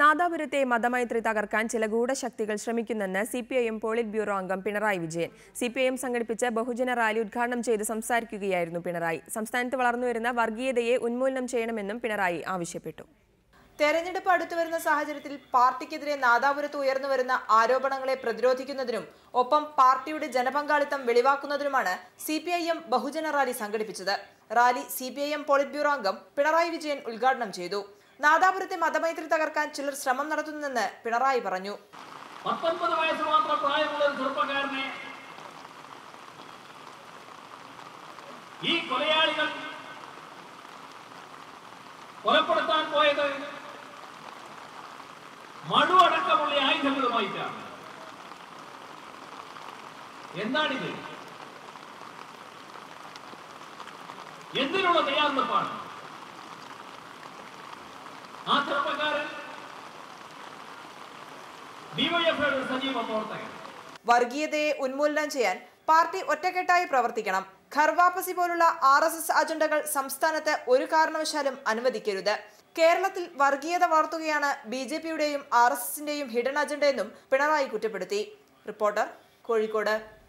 നാദാപുരത്തെ മതമൈത്രി തകർക്കാൻ ചില ഗൂഢശക്തികൾ ശ്രമിക്കുന്നെന്ന് C P I M polit bureau അംഗം Pinarayi Vijayan. C P I M സംഘടിപ്പിച്ച ബഹുജന റാലി ഉദ്ഘാടനം ചെയ്ത് സംസാരിക്കുകയായിരുന്നു പിണറായി. സംസ്ഥാനത്ത് വളർന്നുവരുന്ന വർഗീയതയെ ഉന്മൂലനം ചെയ്യണമെന്നും പിണറായി ആവശ്യപ്പെട്ടു. തെരഞ്ഞെടുപ്പ് അടുത്തുവരുന്ന സാഹചര്യത്തിൽ പാർട്ടിക്കെതിരെ നാദാപുരത്ത് ഉയർന്നു വരുന്ന ആരോപണങ്ങളെ പ്രതിരോധിക്കുന്നതിനും ഒപ്പം പാർട്ടിയുടെ ജനപങ്കാളിത്തം വെളിവാക്കുന്നതിനുമാണ് സി പി ഐ എം ബഹുജന റാലി സംഘടിപ്പിച്ചത്. Rally C P I M polit bureau അംഗം പിണറായി വിജയൻ ഉദ്ഘാടനം ചെയ്തു. നാദാപുരത്തെ മതമൈത്രി തകർക്കാൻ ചിലർ ശ്രമം നടത്തുന്നെന്ന് പിണറായി പറഞ്ഞു. പത്തൊൻപത് വയസ്സ് മാത്രം പ്രായമുള്ള ഒരു ഈ കൊലയാളികൾ മടു അടക്കമുള്ള ആയുധങ്ങളുമായിട്ടാണ് എന്താണിത്? എന്തിനുള്ള തയ്യാറെടുപ്പാണ്? ആ ചെറുപ്പക്കാരൻ ഡിവൈഎഫ്ഐയുടെ സജീവ പ്രവർത്തകൻ. വർഗീയതയെ ഉന്മൂലനം ചെയ്യാൻ പാർട്ടി ഒറ്റക്കെട്ടായി പ്രവർത്തിക്കണം. ഖർവാപ്പസി പോലുള്ള ആർ എസ് എസ് അജണ്ടകൾ സംസ്ഥാനത്ത് ഒരു കാരണവശാലും അനുവദിക്കരുത്. കേരളത്തിൽ വർഗീയത വളർത്തുകയാണ് ബി ജെ പിയുടെയും ആർ എസ് എസിന്റെയും ഹിഡൻ അജണ്ടയെന്നും പിണറായി കുറ്റപ്പെടുത്തി. റിപ്പോർട്ടർ കോഴിക്കോട്.